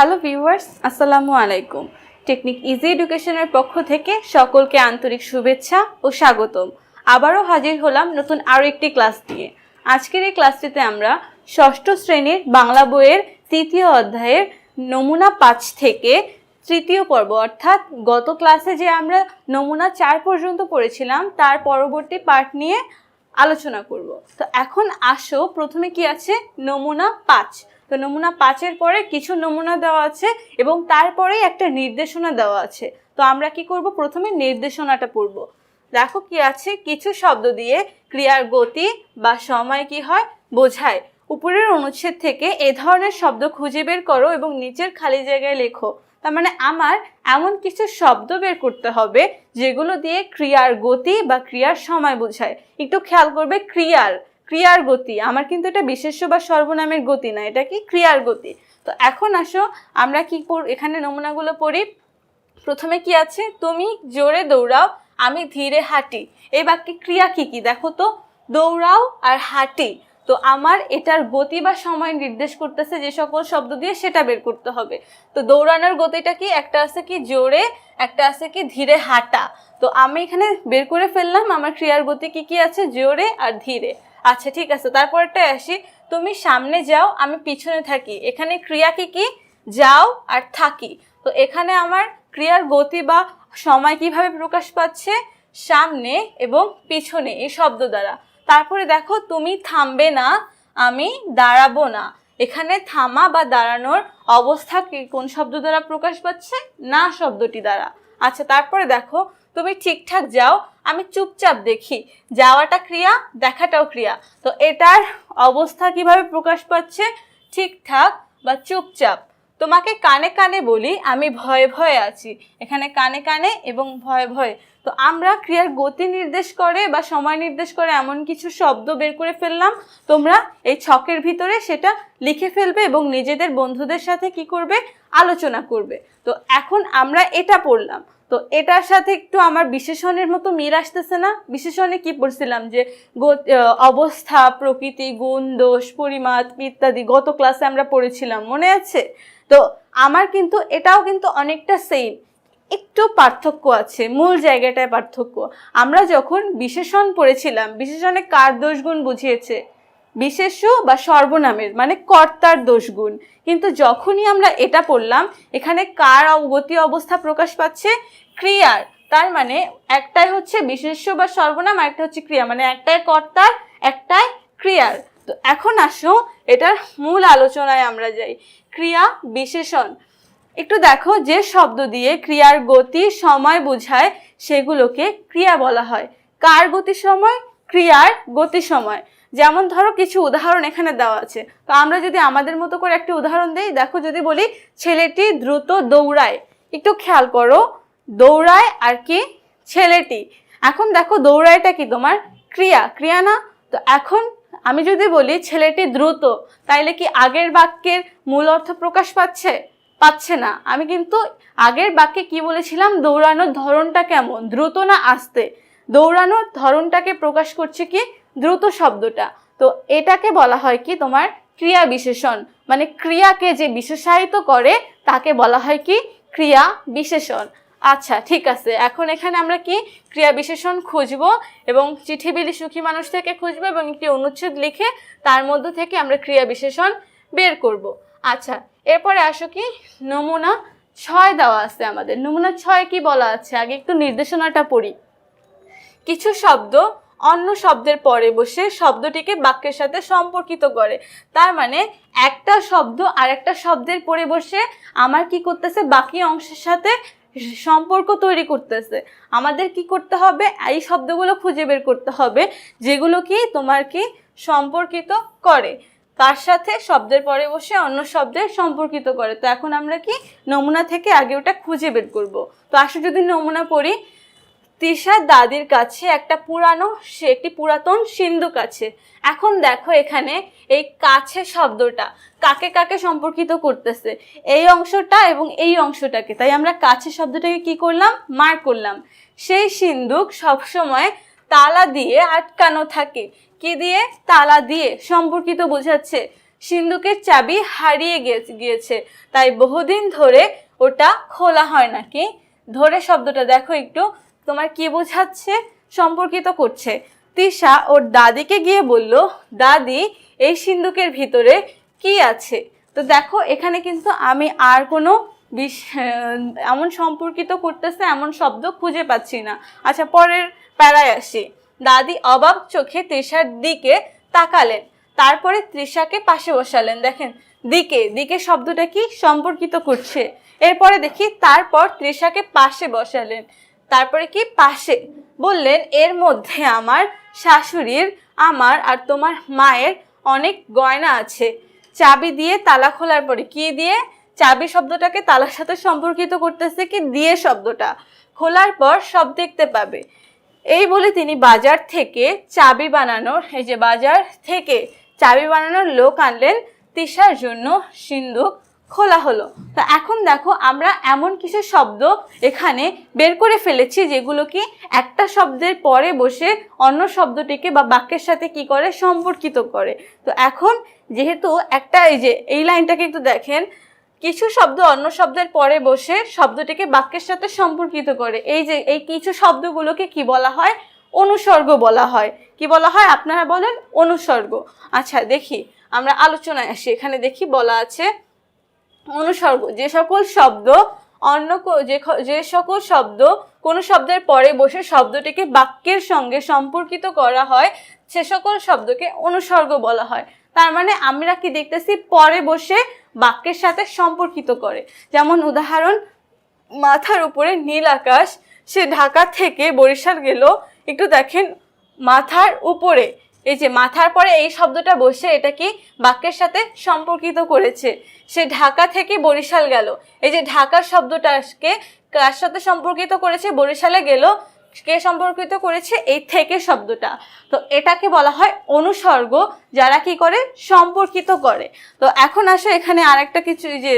Hello viewers, আসসালামু আলাইকুম। Technique easy এডুকেশনের পক্ষ থেকে সকলকে আন্তরিক শুভেচ্ছা ও স্বাগতম। আবারও হাজির হলাম নতুন আরও একটি ক্লাস নিয়ে। আজকের এই ক্লাসটিতে আমরা ষষ্ঠ শ্রেণির বাংলা বইয়ের তৃতীয় অধ্যায়ের নমুনা পাঁচ থেকে তৃতীয় পর্ব, অর্থাৎ গত ক্লাসে যে আমরা নমুনা চার পর্যন্ত পড়েছিলাম, তার পরবর্তী পার্ট নিয়ে আলোচনা করব। তো এখন আসো, প্রথমে কি আছে? নমুনা পাঁচ। তো নমুনা পাঁচের পরে কিছু নমুনা দেওয়া আছে এবং তারপরেই একটা নির্দেশনা দেওয়া আছে। তো আমরা কি করব? প্রথমে নির্দেশনাটা পড়ব। দেখো কি আছে? কিছু শব্দ দিয়ে ক্রিয়ার গতি বা সময় কি হয়? বোঝায়। উপরের অনুচ্ছেদ থেকে এ ধরনের শব্দ খুঁজে বের করো এবং নিচের খালি জায়গায় লেখো। তার মানে আমার এমন কিছু শব্দ বের করতে হবে যেগুলো দিয়ে ক্রিয়ার গতি বা ক্রিয়ার সময় বোঝায়। একটু খেয়াল করবে, ক্রিয়ার। ক্রিয়ার গতি। আমার কিন্তু এটা বিশেষ্য বা সর্বনামের গতি না, এটা কি ক্রিয়ার গতি। তো এখন আসো, আমরা কি এখানে নমুনাগুলো পড়ি। প্রথমে কি আছে? তুমি জোরে দৌড়াও, আমি ধীরে হাঁটি। এই বাক্যে ক্রিয়া কি কি? দেখো তো, দৌড়াও আর হাঁটি। তো আমার এটার গতি বা সময় নির্দেশ করতেছে যে সকল শব্দ দিয়ে সেটা বের করতে হবে। তো দৌড়ানোর গতিটা কি? একটা আছে কি জোরে, একটা আছে কি ধীরে হাঁটা। তো আমি এখানে বের করে ফেললাম, আমার ক্রিয়ার গতি কি কি আছে? জোরে আর ধীরে। আচ্ছা ঠিক আছে। তারপরটা আসি। তুমি সামনে যাও, আমি পিছনে থাকি। এখানে ক্রিয়া কি কি? যাও আর থাকি। তো এখানে আমার ক্রিয়ার গতি বা সময় কীভাবে প্রকাশ পাচ্ছে? সামনে এবং পিছনে, এই শব্দ দ্বারা। তারপরে দেখো, তুমি থামবে না, আমি দাঁড়াবো না। এখানে থামা বা দাঁড়ানোর অবস্থা কোন শব্দ দ্বারা প্রকাশ পাচ্ছে? না শব্দটি দ্বারা। আচ্ছা তারপরে দেখো, তুমি ঠিকঠাক যাও আমি চুপচাপ দেখি, যাওয়াটা ক্রিয়া, দেখাটাও ক্রিয়া। তো এটার অবস্থা কীভাবে প্রকাশ পাচ্ছে? ঠিকঠাক বা চুপচাপ? তোমাকে কানে কানে বলি, আমি ভয়ে ভয়ে আছি। এখানে কানে কানে এবং ভয়ে ভয়ে। তো আমরা ক্রিয়ার গতি নির্দেশ করে বা সময় নির্দেশ করে এমন কিছু শব্দ বের করে ফেললাম, তোমরা এই ছকের ভিতরে সেটা লিখে ফেলবে এবং নিজেদের বন্ধুদের সাথে কি করবে? আলোচনা করবে। তো এখন আমরা এটা পড়লাম। তো এটার সাথে একটু আমার বিশেষণের মতো মিল আসতেছে না। বিশেষণে কি পড়ছিলাম যে অবস্থা, প্রকৃতি, গুণ, দোষ, পরিমাপ ইত্যাদি গত ক্লাসে আমরা পড়েছিলাম, মনে আছে? তো আমার কিন্তু এটাও কিন্তু অনেকটা সেম একটু পার্থক্য আছে, মূল জায়গাটায় পার্থক্য। আমরা যখন বিশেষণ পড়েছিলাম, বিশেষণে কার দোষ গুণ বুঝিয়েছে? বিশেষ্য বা সর্বনামের মানে কর্তার দোষগুণ। কিন্তু যখনই আমরা এটা পড়লাম, এখানে কার অবগতি অবস্থা প্রকাশ পাচ্ছে? ক্রিয়ার। তার মানে একটাই হচ্ছে বিশেষ্য বা সর্বনাম একটা হচ্ছে ক্রিয়া। মানে একটাই কর্তার একটাই ক্রিয়ার। তো এখন আসো, এটার মূল আলোচনায় আমরা যাই। ক্রিয়া বিশেষণ। একটু দেখো যে শব্দ দিয়ে ক্রিয়ার গতি, সময় বোঝায়, সেগুলোকে ক্রিয়া বলা হয়। কার গতি সময়? ক্রিয়ার গতি সময়। যেমন ধরো কিছু উদাহরণ এখানে দেওয়া আছে। তো আমরা যদি আমাদের মতো করে একটি উদাহরণ দেই, দেখো যদি বলি, ছেলেটি দ্রুত দৌড়ায়। একটু খেয়াল করো, দৌড়ায় আর কি? ছেলেটি। এখন দেখো দৌড়ায়টা কি তোমার? ক্রিয়া। ক্রিয়া না? তো এখন আমি যদি বলি, ছেলেটি দ্রুত, তাইলে কি আগের বাক্যের মূল অর্থ প্রকাশ পাচ্ছে? পাচ্ছে না। আমি কিন্তু আগের বাক্যে কি বলেছিলাম? দৌড়ানোর ধরনটা কেমন? দ্রুত না আসতে? দৌড়ানোর ধরনটাকে প্রকাশ করছে কি? দ্রুত শব্দটা। তো এটাকে বলা হয় কি তোমার ক্রিয়া বিশেষণ। মানে ক্রিয়াকে যে বিশেষায়িত করে, তাকে বলা হয় কি ক্রিয়া বিশেষণ। আচ্ছা ঠিক আছে। এখন এখানে আমরা কি ক্রিয়া বিশেষণ খুঁজবো এবং চিঠি বিলি সুখী মানুষ থেকে খুঁজবো এবং একটি অনুচ্ছেদ লিখে তার মধ্য থেকে আমরা ক্রিয়া বিশেষণ বের করব। আচ্ছা এরপরে আসো কি? নমুনা ছয় দেওয়া আছে আমাদের। নমুনা ছয় কি বলা আছে? আগে একটু নির্দেশনাটা পড়ি। কিছু শব্দ অন্য শব্দের পরে বসে শব্দটিকে বাক্যের সাথে সম্পর্কিত করে। তার মানে একটা শব্দ আর একটা শব্দের পরে বসে আমার কি করতেছে? বাকি অংশের সাথে সম্পর্ক তৈরি করতেছে। আমাদের কি করতে হবে? এই শব্দগুলো খুঁজে বের করতে হবে, যেগুলো কি তোমার কি সম্পর্কিত করে। তার সাথে শব্দের পরে বসে অন্য শব্দের সম্পর্কিত করে। তো এখন আমরা কি নমুনা থেকে আগে ওটা খুঁজে বের করব। তো আসলে যদি নমুনা পড়ি। তিশার দাদির কাছে একটা পুরানো, সে একটি পুরাতন সিন্ধুক আছে। এখন দেখো এখানে এই কাছে শব্দটা, কাকে কাকে সম্পর্কিত করতেছে। এই অংশটা এবং এই অংশটাকে। তাই আমরা কাছে শব্দটাকে কি করলাম? মার করলাম। সেই সিন্ধুক সবসময় তালা দিয়ে আটকানো থাকে। কি দিয়ে? তালা দিয়ে সম্পর্কিত বোঝাচ্ছে। সিন্ধুকের চাবি হারিয়ে গিয়ে- গিয়েছে। তাই বহুদিন ধরে ওটা খোলা হয় নাকি ধরে শব্দটা দেখো একটু। তোমার কি বোঝাচ্ছে? সম্পর্কিত করছে। তিশা ওর দাদিকে গিয়ে বলল, দাদি, এই সিন্ধুকের ভিতরে কি আছে? তো দেখো, এখানে কিন্তু আমি আর কোনো বিষ- এমন সম্পর্কিত করতেছে এমন শব্দ খুঁজে পাচ্ছি না। আচ্ছা পরের প্যারায় আসি। দাদি অবাক চোখে তৃষার দিকে তাকালেন। তারপরে তৃষাকে পাশে বসালেন। দেখেন, দিকে দিকে শব্দটা কি? সম্পর্কিত করছে। এরপরে দেখি, তারপর তৃষাকে পাশে বসালেন। তারপরে কি? পাশে বললেন, এর মধ্যে আমার শাশুড়ির, আমার আর তোমার মায়ের অনেক গয়না আছে। চাবি দিয়ে তালা খোলার পরে কি দিয়ে? চাবি শব্দটাকে তালার সাথে সম্পর্কিত করতেছে কি? দিয়ে শব্দটা। খোলার পর সব দেখতে পাবে। এই বলে তিনি বাজার থেকে চাবি বানানোর, এই যে বাজার থেকে চাবি বানানোর লোক আনলেন তিশার জন্য সিন্ধুক। খোলা হলো। তো এখন দেখো আমরা এমন কিছু শব্দ এখানে বের করে ফেলেছি যেগুলো কি একটা শব্দের পরে বসে অন্য শব্দটিকে বা বাক্যের সাথে কি করে সম্পর্কিত করে। তো এখন যেহেতু একটা এই যে এই লাইনটাকে একটু দেখেন, কিছু শব্দ অন্য শব্দের পরে বসে শব্দটিকে বাক্যের সাথে সম্পর্কিত করে। এই যে এই কিছু শব্দগুলোকে কি বলা হয়? অনুসর্গ বলা হয়। কি বলা হয় আপনারা বলেন? অনুসর্গ। আচ্ছা দেখি, আমরা আলোচনায় আসি। এখানে দেখি বলা আছে অনুসর্গ, যে সকল শব্দ অন্য যে সকল শব্দ কোনো শব্দের পরে বসে শব্দটিকে বাক্যের সঙ্গে সম্পর্কিত করা হয়, সে সকল শব্দকে অনুসর্গ বলা হয়। তার মানে আমরা কি দেখতেছি? পরে বসে বাক্যের সাথে সম্পর্কিত করে। যেমন উদাহরণ, মাথার উপরে নীল আকাশ, সে ঢাকা থেকে বরিশাল গেল। একটু দেখেন, মাথার উপরে এই যে মাথার পরে এই শব্দটা বসে এটা কি বাক্যের সাথে সম্পর্কিত করেছে? সে ঢাকা থেকে বরিশাল গেল। এই যে ঢাকার শব্দটাকে কার সাথে সম্পর্কিত করেছে? বরিশালে গেল কে সম্পর্কিত করেছে? এই থেকে শব্দটা। তো এটাকে বলা হয় অনুসর্গ, যারা কি করে? সম্পর্কিত করে। তো এখন আসো এখানে আরেকটা কিছু যে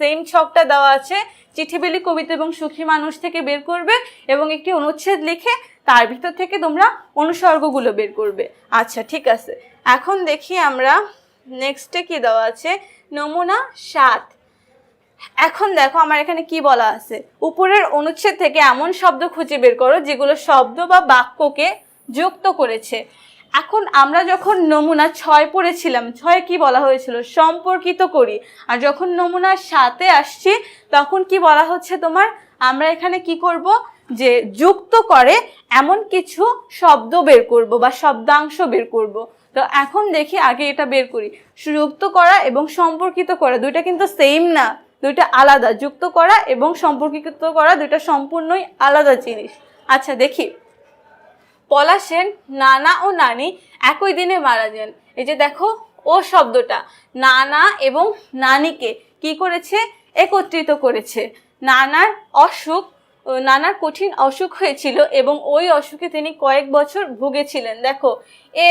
সেম ছকটা দেওয়া আছে। চিঠিবিলি কবিতা এবং সুখী মানুষ থেকে বের করবে এবং একটি অনুচ্ছেদ লিখে তার ভিতর থেকে তোমরা অনুসর্গগুলো বের করবে। আচ্ছা ঠিক আছে। এখন দেখি আমরা নেক্সটে কি দেওয়া আছে? নমুনা সাত। এখন দেখো আমার এখানে কি বলা আছে? উপরের অনুচ্ছেদ থেকে এমন শব্দ খুঁজে বের করো যেগুলো শব্দ বা বাক্যকে যুক্ত করেছে। এখন আমরা যখন নমুনা ছয় পড়েছিলাম, ছয় কি বলা হয়েছিল? সম্পর্কিত করি। আর যখন নমুনা সাতে আসছি, তখন কি বলা হচ্ছে তোমার? আমরা এখানে কি করব? যে যুক্ত করে এমন কিছু শব্দ বের করব বা শব্দাংশ বের করব। তো এখন দেখি আগে এটা বের করি। যুক্ত করা এবং সম্পর্কিত করা দুইটা কিন্তু সেম না। দুইটা আলাদা, যুক্ত করা এবং সম্পর্কিত করা দুইটা সম্পূর্ণই আলাদা জিনিস। আচ্ছা দেখি। পলাশের নানা ও নানি একই দিনে মারা যান। এই যে দেখো, ও শব্দটা, নানা এবং নানিকে কি করেছে? একত্রিত করেছে। নানার অসুখ, নানার কঠিন অসুখ হয়েছিল এবং ওই অসুখে তিনি কয়েক বছর ভুগেছিলেন। দেখো,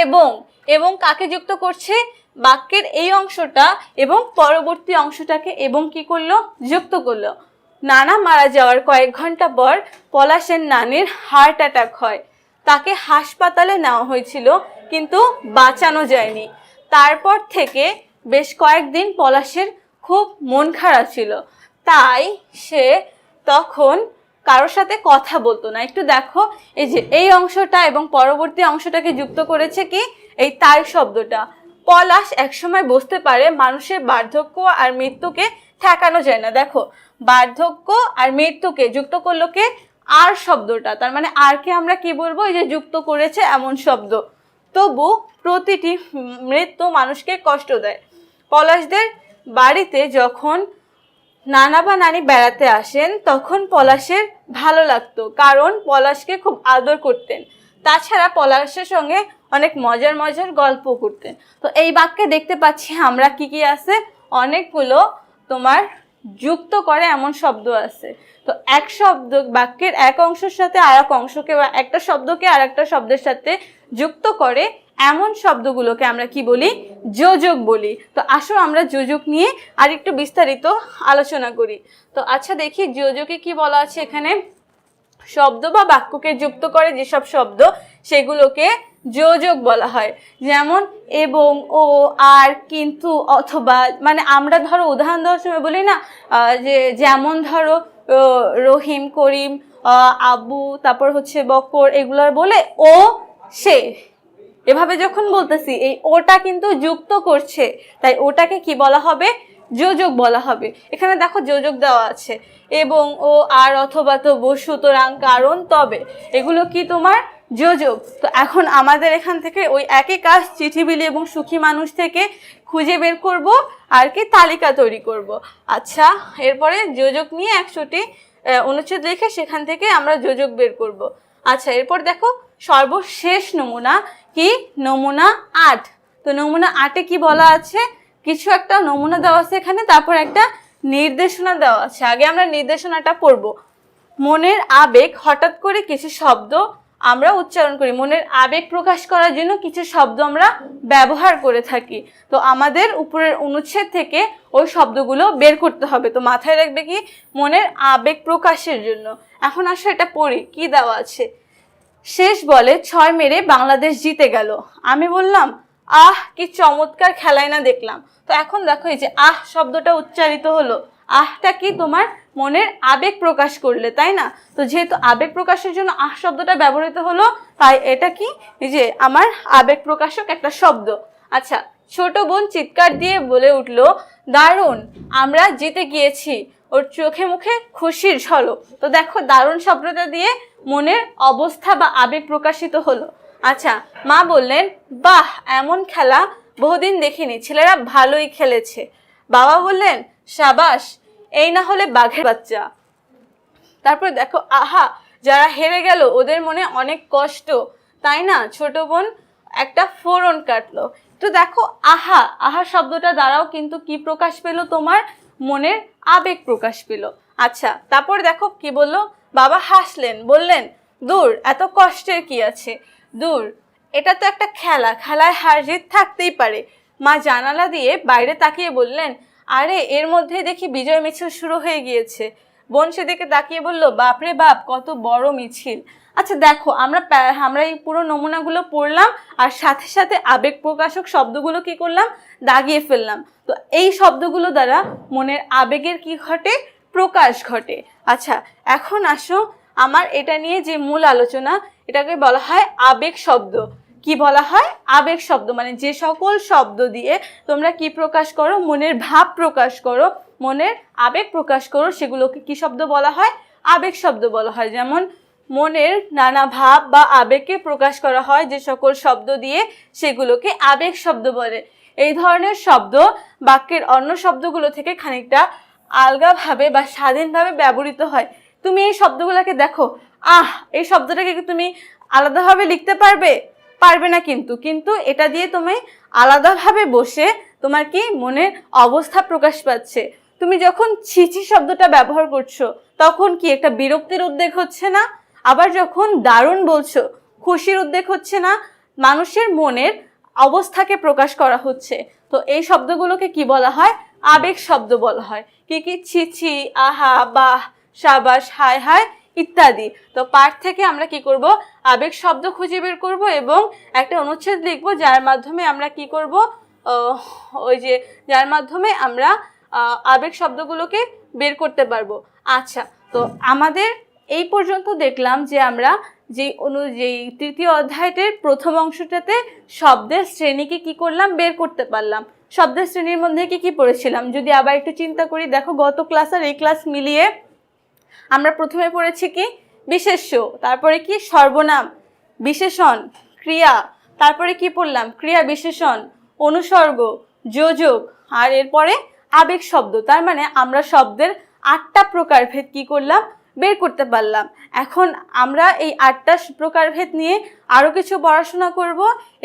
এবং এবং কাকে যুক্ত করছে? বাক্যের এই অংশটা এবং পরবর্তী অংশটাকে এবং কি করল? যুক্ত করল। নানা মারা যাওয়ার কয়েক ঘণ্টা পর পলাশের নানির হার্ট অ্যাটাক হয়। তাকে হাসপাতালে নেওয়া হয়েছিল, কিন্তু বাঁচানো যায়নি। তারপর থেকে বেশ কয়েকদিন পলাশের খুব মন খারাপ ছিল। তাই সে তখন কারোর সাথে কথা বলতো না। একটু দেখো, এই যে এই অংশটা এবং পরবর্তী অংশটাকে যুক্ত করেছে কি? এই তাই শব্দটা। পলাশ একসময় বুঝতে পারে মানুষের বার্ধক্য আর মৃত্যুকে ঠেকানো যায় না। দেখো, বার্ধক্য আর মৃত্যুকে যুক্ত করল কে? আর শব্দটা। তার মানে আরকে আমরা কি বলব? এই যে যুক্ত করেছে এমন শব্দ। তবু প্রতিটি মৃত্যু মানুষকে কষ্ট দেয়। পলাশদের বাড়িতে যখন নানা বা নানি বেড়াতে আসেন, তখন পলাশের ভালো লাগতো। কারণ পলাশকে খুব আদর করতেন। তাছাড়া পলাশের সঙ্গে অনেক মজার মজার গল্প করতেন তো এই বাক্যে দেখতে পাচ্ছি আমরা কি কি আছে? অনেকগুলো তোমার যুক্ত করে এমন শব্দ আছে। তো এক শব্দ বাক্যের এক অংশের সাথে আর এক অংশকে বা একটা শব্দকে আর একটা শব্দের সাথে যুক্ত করে এমন শব্দগুলোকে আমরা কি বলি? যোজক বলি। তো আসো আমরা যোজক নিয়ে আর একটু বিস্তারিত আলোচনা করি। তো আচ্ছা দেখি যোজকে কি বলা আছে এখানে? শব্দ বা বাক্যকে যুক্ত করে যেসব শব্দ, সেগুলোকে যোজক বলা হয়। যেমন, এবং, ও, আর, কিন্তু, অথবা মানে আমরা ধরো উদাহরণ দেওয়ার সময় বলি না যে যেমন ধরো রহিম, করিম আবু, তারপর হচ্ছে বকর, এগুলোর বলে ও, সে। এভাবে যখন বলতেছি, এই ওটা কিন্তু যুক্ত করছে। তাই ওটাকে কি বলা হবে? যোজক বলা হবে। এখানে দেখো যোজক দেওয়া আছে। এবং ও, আর অথবা তো সুতরাং কারণ তবে। এগুলো কি তোমার? যোজক। তো এখন আমাদের এখান থেকে ওই একই কাজ চিঠি বিলি এবং সুখী মানুষ থেকে খুঁজে বের করব আর কি তালিকা তৈরি করব। আচ্ছা এরপরে যোজক নিয়ে একশোটি অনুচ্ছেদ লিখে সেখান থেকে আমরা যোজক বের করব। আচ্ছা এরপর দেখো সর্বশেষ নমুনা কি? নমুনা আট। তো নমুনা আটে কি বলা আছে? কিছু একটা নমুনা দেওয়া আছে এখানে, তারপর একটা নির্দেশনা দেওয়া আছে। আগে আমরা নির্দেশনাটা পড়ব। মনের আবেগ হঠাৎ করে কিছু শব্দ আমরা উচ্চারণ করি। মনের আবেগ প্রকাশ করার জন্য কিছু শব্দ আমরা ব্যবহার করে থাকি। তো আমাদের উপরের অনুচ্ছেদ থেকে ওই শব্দগুলো বের করতে হবে। তো মাথায় রাখবে কি? মনের আবেগ প্রকাশের জন্য। এখন আসলে এটা পড়ি, কি দেওয়া আছে? শেষ বলে ছয় মেরে বাংলাদেশ জিতে গেল। আমি বললাম আহ, কি চমৎকার খেলায় না দেখলাম। তো এখন দেখো এই যে আহ শব্দটা উচ্চারিত হলো। আহটা কি তোমার মনের আবেগ প্রকাশ করলে, তাই না? তো যেহেতু আবেগ প্রকাশের জন্য আহ শব্দটা ব্যবহৃত হলো, তাই এটা কি? যে আমার আবেগ প্রকাশক একটা শব্দ। আচ্ছা ছোট বোন চিৎকার দিয়ে বলে উঠল, দারুণ, আমরা জিতে গিয়েছি। ওর চোখে মুখে খুশির ঝলক। তো দেখো, দারুণ শব্দটা দিয়ে মনের অবস্থা বা আবেগ প্রকাশিত হলো। আচ্ছা মা বললেন, বাহ, এমন খেলা বহুদিন দেখিনি, ছেলেরা ভালোই খেলেছে। বাবা বললেন, সাবাস, এই না হলে বাঘের বাচ্চা। তারপর দেখো, আহা, যারা হেরে গেল, ওদের মনে অনেক কষ্ট। তাই না? ছোট বোন একটা ফোড়ন কাটলো। তো দেখো, আহা আহা শব্দটা দ্বারাও কিন্তু কি প্রকাশ পেল তোমার? মনের আবেগ প্রকাশ পেল। আচ্ছা তারপর দেখো কি বলল? বাবা হাসলেন, বললেন, দূর, এত কষ্টের কি আছে? দূর, এটা তো একটা খেলা, খেলায় হার জিত থাকতেই পারে। মা জানালা দিয়ে বাইরে তাকিয়ে বললেন, আরে, এর মধ্যে দেখি বিজয় মিছিল শুরু হয়ে গিয়েছে। বোন সেদিকে তাকিয়ে বলল, বাপরে বাপ, কত বড় মিছিল। আচ্ছা দেখো, আমরা আমরা এই পুরো নমুনাগুলো পড়লাম আর সাথে সাথে আবেগ প্রকাশক শব্দগুলো কি করলাম? দাগিয়ে ফেললাম। তো এই শব্দগুলো দ্বারা মনের আবেগের কি ঘটে? প্রকাশ ঘটে। আচ্ছা এখন আসো আমার এটা নিয়ে যে মূল আলোচনা, এটাকে বলা হয় আবেগ শব্দ। কি বলা হয়? আবেগ শব্দ মানে যে সকল শব্দ দিয়ে তোমরা কি প্রকাশ করো? মনের ভাব প্রকাশ করো, মনের আবেগ প্রকাশ করো, সেগুলোকে কি শব্দ বলা হয়? আবেগ শব্দ বলা হয়। যেমন, মনের নানা ভাব বা আবেগকে প্রকাশ করা হয়, যে সকল শব্দ দিয়ে সেগুলোকে আবেগ শব্দ বলে। এই ধরনের শব্দ, বাক্যের অন্য শব্দগুলো থেকে খানিকটা আলগাভাবে বা স্বাধীনভাবে ব্যবহৃত হয়। তুমি এই শব্দগুলোকে দেখো। আহ, এই শব্দটাকে তুমি আলাদাভাবে লিখতে পারবে? পারবে না কিন্তু। কিন্তু এটা দিয়ে তুমি আলাদাভাবে বসে তোমার কি মনের অবস্থা প্রকাশ পাচ্ছে। তুমি যখন ছিছি শব্দটা ব্যবহার করছ, তখন কি একটা বিরক্তির উদ্বেগ হচ্ছে না? আবার যখন দারুণ বলছো, খুশির উদ্বেগ হচ্ছে না? মানুষের মনের অবস্থাকে প্রকাশ করা হচ্ছে। তো এই শব্দগুলোকে কি বলা হয়? আবেগ শব্দ বলা হয়। কি কি ছিছি আহা, বাহ সাবাস, হায় হায়, ইত্যাদি। তো পাঠ থেকে আমরা কি করব? আবেগ শব্দ খুঁজে বের করব এবং একটা অনুচ্ছেদ লিখব, যার মাধ্যমে আমরা কি করব? ওই যে, যার মাধ্যমে আমরা আবেগ শব্দগুলোকে বের করতে পারব। আচ্ছা তো আমাদের এই পর্যন্ত দেখলাম যে আমরা যে অনু যেই তৃতীয় অধ্যায়টির প্রথম অংশটাতে শব্দের শ্রেণীকে কি করলাম, বের করতে পারলাম। শব্দের শ্রেণির মধ্যে কি কি পড়েছিলাম? যদি আবার একটু চিন্তা করি, দেখো গত ক্লাস আর এই ক্লাস মিলিয়ে আমরা প্রথমে পড়েছি কি? বিশেষ্য। তারপরে কি? সর্বনাম। বিশেষণ। ক্রিয়া। তারপরে কি পড়লাম? ক্রিয়া বিশেষণ। অনুসর্গ। যোজক। আর এরপরে আবেগ শব্দ। তার মানে আমরা শব্দের আটটা প্রকারভেদ কি করলাম? বের করতে পারলাম। এখন আমরা এই আটটা প্রকারভেদ নিয়ে আরও কিছু পড়াশোনা করব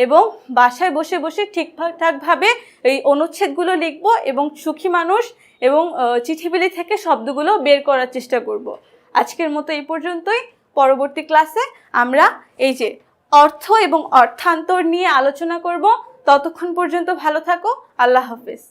এবং বাসায় বসে বসে ঠিকঠাকভাবে এই অনুচ্ছেদগুলো লিখব এবং সুখী মানুষ এবং চিঠিবিলি থেকে শব্দগুলো বের করার চেষ্টা করব। আজকের মতো এই পর্যন্তই। পরবর্তী ক্লাসে আমরা এই যে অর্থ এবং অর্থান্তর নিয়ে আলোচনা করব। ততক্ষণ পর্যন্ত ভালো থাকো। আল্লাহ হাফিজ।